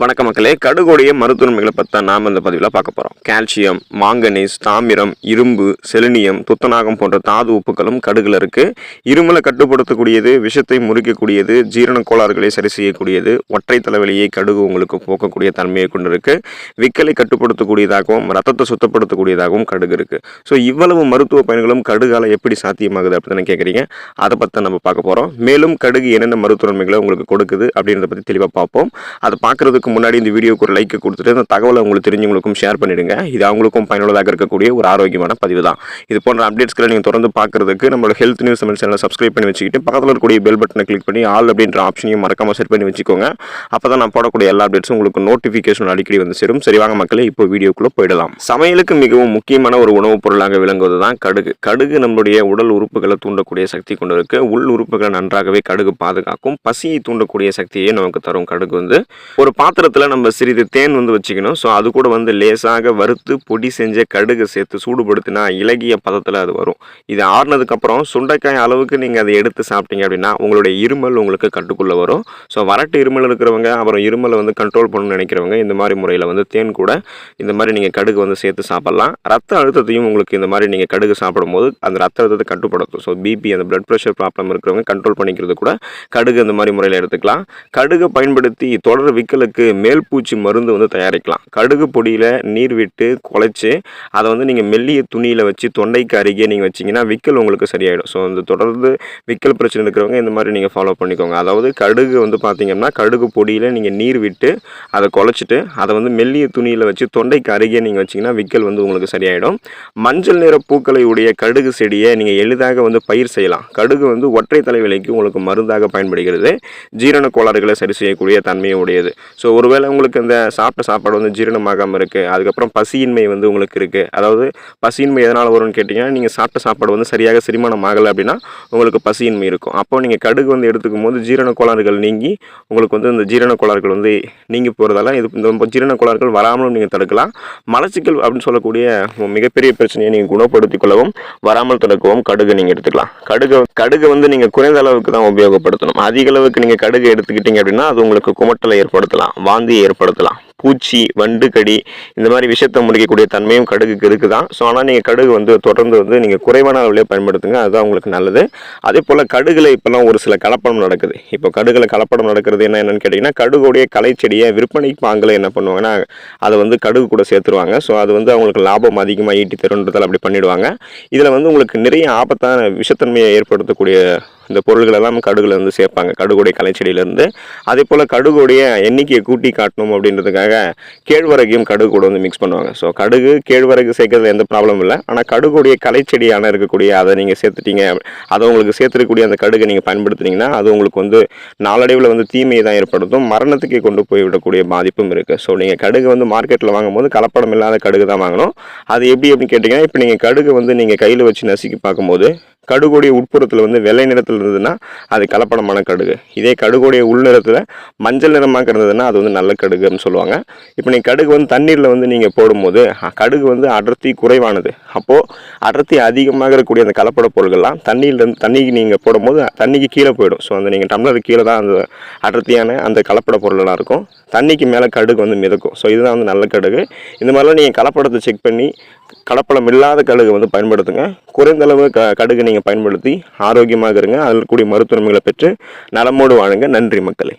வணக்க மக்களே. கடுகுடைய மருத்துவமைகளை பற்றி தான் நாம் இந்த பதிவில் பார்க்க போகிறோம் கால்சியம் மாங்கனீஸ் தாமிரம் இரும்பு செலினியம் துத்தநாகம் போன்ற தாது உப்புகளும் கடுகில் இருக்குது இருமலை கட்டுப்படுத்தக்கூடியது விஷத்தை முறிக்கக்கூடியது ஜீரண கோளாறுகளை சரி செய்யக்கூடியது ஒற்றை தலைவலியை கடுகு உங்களுக்கு போக்கக்கூடிய தன்மையை கொண்டு இருக்குது விக்கலை கட்டுப்படுத்தக்கூடியதாகவும் ரத்தத்தை சுத்தப்படுத்தக்கூடியதாகவும் கடுகு இருக்குது ஸோ இவ்வளவு மருத்துவ பயன்களும் கடுகால எப்படி சாத்தியமாகுது அப்படின்னு கேட்குறீங்க அதை பற்றி நம்ம பார்க்க போகிறோம் மேலும் கடுகு என்னென்ன மருத்துவன்மைகளை உங்களுக்கு கொடுக்குது அப்படின்றத பற்றி தெளிவாக பார்ப்போம். அதை பார்க்குறதுக்கு முன்னாடி இந்த வீடியோக்கு ஒரு லைக் கொடுத்துட்டு இந்த தகவலை உங்களுக்கு தெரிஞ்சவங்களுக்கும் ஷேர் பண்ணிடுங்க. இது அவங்களுக்கும் பயனுள்ளதாக இருக்கக்கூடிய ஒரு ஆரோக்கியமான பதிவு தான். இது போன்ற அப்டேட்ஸ்களை நீங்கள் தொடர்ந்து பார்க்குறதுக்கு நம்மளோட ஹெல்த் நியூஸ் தமிழ் சேனலை சப்ஸ்கிரைப் பண்ணி வச்சுக்கிட்டு பக்கத்தில் இருக்கக்கூடிய பெல் பட்டனை கிளிக் பண்ணி ஆல் அப்படின்ற ஆப்ஷனையும் மறக்காம செட் பண்ணி வச்சுக்கோங்க. அப்போ தான் நான் போடக்கூடிய எல்லா அப்டேட்ஸும் உங்களுக்கு நோட்டிஃபிகேஷன் அடிக்கடி வந்து சேரும். சரி வாங்க மக்களே இப்போ வீடியோக்குள்ளே போயிடலாம். சமையலுக்கு மிகவும் முக்கியமான ஒரு உணவுப் பொருளாக விளங்குவது தான் கடுகு. கடுகு நம்மளுடைய உடல் உறுப்புகளை தூண்டக்கூடிய சக்தி கொண்டு இருக்கு உள் உறுப்புகளை நன்றாகவே கடுகு பாதுகாக்கும் பசியை தூண்டக்கூடிய சக்தியை நமக்கு தரும் கடுகு வந்து. ஒரு பாத்திரத்தில் நம்ம சிறிது தேன் வந்து வச்சுக்கணும். ஸோ அது கூட வந்து லேசாக வறுத்து பொடி செஞ்ச கடுகு சேர்த்து சூடுபடுத்தினா இலகிய பதத்தில் அது வரும். இது ஆறுனதுக்கப்புறம் சுண்டைக்காய் அளவுக்கு நீங்கள் அதை எடுத்து சாப்பிட்டீங்க அப்படின்னா உங்களுடைய இருமல் உங்களுக்கு கட்டுக்குள்ளே வரும். ஸோ வறட்டு இருமல் இருக்கிறவங்க அப்புறம் இருமலை வந்து கண்ட்ரோல் பண்ணணும்னு நினைக்கிறவங்க இந்த மாதிரி முறையில் வந்து தேன் கூட இந்த மாதிரி நீங்கள் கடுகு வந்து சேர்த்து சாப்பிட்லாம். ரத்த அழுத்தத்தையும் உங்களுக்கு இந்த மாதிரி நீங்கள் கடுகு சாப்பிடும்போது அந்த ரத்த அழுத்தத்தை கட்டுப்படுத்தும். ஸோ பிபி அந்த பிளட் ப்ரெஷர் ப்ராப்ளம் இருக்கிறவங்க கண்ட்ரோல் பண்ணிக்கிறது கூட கடுகு இந்த மாதிரி முறையில் எடுத்துக்கலாம். கடுகை பயன்படுத்தி தொடர் விக்கலுக்கு மேல் பூச்சி மருந்து வந்து தயாரிக்கலாம். கடுகு பொடியில் நீர் விட்டு குழைச்சி அதை வந்து நீங்கள் மெல்லிய துணியில் வச்சு தொண்டைக்கு அருகே நீங்கள் வச்சிங்கன்னா விக்கல் உங்களுக்கு சரியாயிடும். ஸோ அந்த தொடர்ந்து விக்கல் பிரச்சனை இருக்கிறவங்க இந்த மாதிரி நீங்கள் ஃபாலோ பண்ணிக்கோங்க. அதாவது கடுகு வந்து பார்த்தீங்கன்னா கடுகு பொடியில் நீங்கள் நீர் விட்டு அதை குழச்சிட்டு அதை வந்து மெல்லிய துணியில் வச்சு தொண்டைக்கு அருகே நீங்கள் வச்சிங்கன்னா விக்கல் வந்து உங்களுக்கு சரியாயிடும். மஞ்சள் நிற பூக்களை உடைய கடுகு செடியை நீங்கள் எளிதாக வந்து பயிர் செய்யலாம். கடுகு வந்து ஒற்றை தலைவலிக்கு உங்களுக்கு மருந்தாக பயன்படுகிறது. ஜீரண கோளாறுகளை சரி செய்யக்கூடிய தன்மையை உடையது ஸோ ஒருவேளை உங்களுக்கு இந்த சாப்பிட்ட சாப்பாடு வந்து ஜீரணமாகாமல் இருக்குது அதுக்கப்புறம் பசியின்மை வந்து உங்களுக்கு இருக்குது அதாவது பசியின்மை எதனால் வரும்னு கேட்டிங்கன்னா நீங்கள் சாப்பிட்ட சாப்பாடு வந்து சரியாக செரிமானம் ஆகலை அப்படின்னா உங்களுக்கு பசியின்மை இருக்கும். அப்போ நீங்கள் கடுகு வந்து எடுத்துக்கும் போது ஜீரண கோளாறுகள் நீங்கி உங்களுக்கு வந்து இந்த ஜீரண கோளாறுகள் வந்து நீங்கி போகிறதால இது இந்த ஜீரண கோளாறுகள் வராமலும் நீங்கள் தடுக்கலாம். மலச்சிக்கல் அப்படின்னு சொல்லக்கூடிய மிகப்பெரிய பிரச்சனையை நீங்கள் குணப்படுத்திக் கொள்ளவும் வராமல் தடுக்கவும் கடுகு நீங்கள் எடுத்துக்கலாம். கடுகு கடுகு வந்து நீங்கள் குறைந்த அளவுக்கு தான் உபயோகப்படுத்தணும். அதிக அளவுக்கு நீங்கள் கடுகு எடுத்துக்கிட்டீங்க அப்படின்னா அது உங்களுக்கு குமட்டலை ஏற்படுத்தலாம். வாந்தியை ஏற்படுத்தலாம். பூச்சி வண்டு கடி இந்த மாதிரி விஷயத்தை முடிக்கக்கூடிய தன்மையும் கடுகுக்கு இருக்குது தான் ஸோ ஆனால் நீங்கள் கடுகு வந்து தொடர்ந்து வந்து நீங்கள் குறைவான அளவிலே பயன்படுத்துங்க. அதுதான் உங்களுக்கு நல்லது. அதே போல் கடுகில் இப்போல்லாம் ஒரு சில கலப்படம் நடக்குது. இப்போ கடுகில் கலப்படம் நடக்கிறது என்ன என்னன்னு கேட்டிங்கன்னா கடுகுடைய கலைச்செடியை விற்பனைக்கு பாங்கில் என்ன பண்ணுவாங்கன்னா அதை வந்து கடுகு கூட சேர்த்துருவாங்க. ஸோ அது வந்து அவங்களுக்கு லாபம் அதிகமாக ஈட்டி தருன்றதால் அப்படி பண்ணிடுவாங்க. இதில் வந்து உங்களுக்கு நிறைய ஆபத்தான விஷத்தன்மையை ஏற்படுத்தக்கூடிய இந்த பொருள்கள் எல்லாம் கடுகுல வந்து சேர்ப்பாங்க. கடுகுடைய கலைச்செடியிலேருந்து. அதே போல் கடுகுடைய எண்ணிக்கையை கூட்டி காட்டணும் அப்படின்றதுக்காக கேழ்வரகையும் கடுகு கூட வந்து மிக்ஸ் பண்ணுவாங்க. ஸோ கடுகு கேழ்வரகு சேர்க்கறதுல எந்த ப்ராப்ளமும் இல்லை. ஆனால் கடுகுடைய கலைச்செடியான இருக்கக்கூடிய அதை நீங்கள் சேர்த்துட்டீங்க. அதை உங்களுக்கு சேர்த்துருக்கக்கூடிய அந்த கடுகை நீங்கள் பயன்படுத்துனீங்கன்னா அது உங்களுக்கு வந்து நாளடைவில் வந்து தீமையை தான் ஏற்படுத்தும். மரணத்துக்கே கொண்டு போய் விடக்கூடிய பாதிப்பும் இருக்குது ஸோ நீங்கள் கடுகு வந்து மார்க்கெட்டில் வாங்கும்போது கலப்படம் இல்லாத கடுகு தான் வாங்கணும். அது எப்படி அப்படின்னு கேட்டிங்கன்னா இப்போ நீங்கள் கடுகு வந்து நீங்கள் கையில் வச்சு நசுக்கி பார்க்கும்போது கடுகுடைய உட்புறத்தில் வந்து வெள்ளை நிறத்தில் இருந்ததுன்னா அது கலப்படமான கடுகு. இதே கடுகுடைய உள்நிறத்தில் மஞ்சள் நிறமாக இருந்ததுன்னா அது வந்து நல்ல கடுகுன்னு சொல்லுவாங்க. இப்போ நீங்கள் கடுகு வந்து தண்ணீரில் வந்து நீங்கள் போடும்போது கடுகு வந்து அடர்த்தி குறைவானது. அப்போது அடர்த்தி அதிகமாக இருக்கக்கூடிய அந்த கலப்பட பொருட்கள்லாம் தண்ணியிலேருந்து தண்ணிக்கு நீங்கள் போடும்போது தண்ணிக்கு கீழே போயிடும். ஸோ அந்த நீங்கள் டம்ளர் கீழே தான் அந்த அடர்த்தியான அந்த கலப்பட பொருளெல்லாம் இருக்கும். தண்ணிக்கு மேலே கடுகு வந்து மிதக்கும். ஸோ இதுதான் வந்து நல்ல கடுகு. இந்த மாதிரிலாம் நீங்கள் கலப்படத்தை செக் பண்ணி கடப்பழம் இல்லாத கடுகு வந்து பயன்படுத்துங்க. குறைந்த அளவு க கடுகு நீங்கள் பயன்படுத்தி ஆரோக்கியமாக இருங்க. அதில் கூடிய மருத்துவமைகளை பெற்று நலமோடு வாழுங்க. நன்றி மக்களே.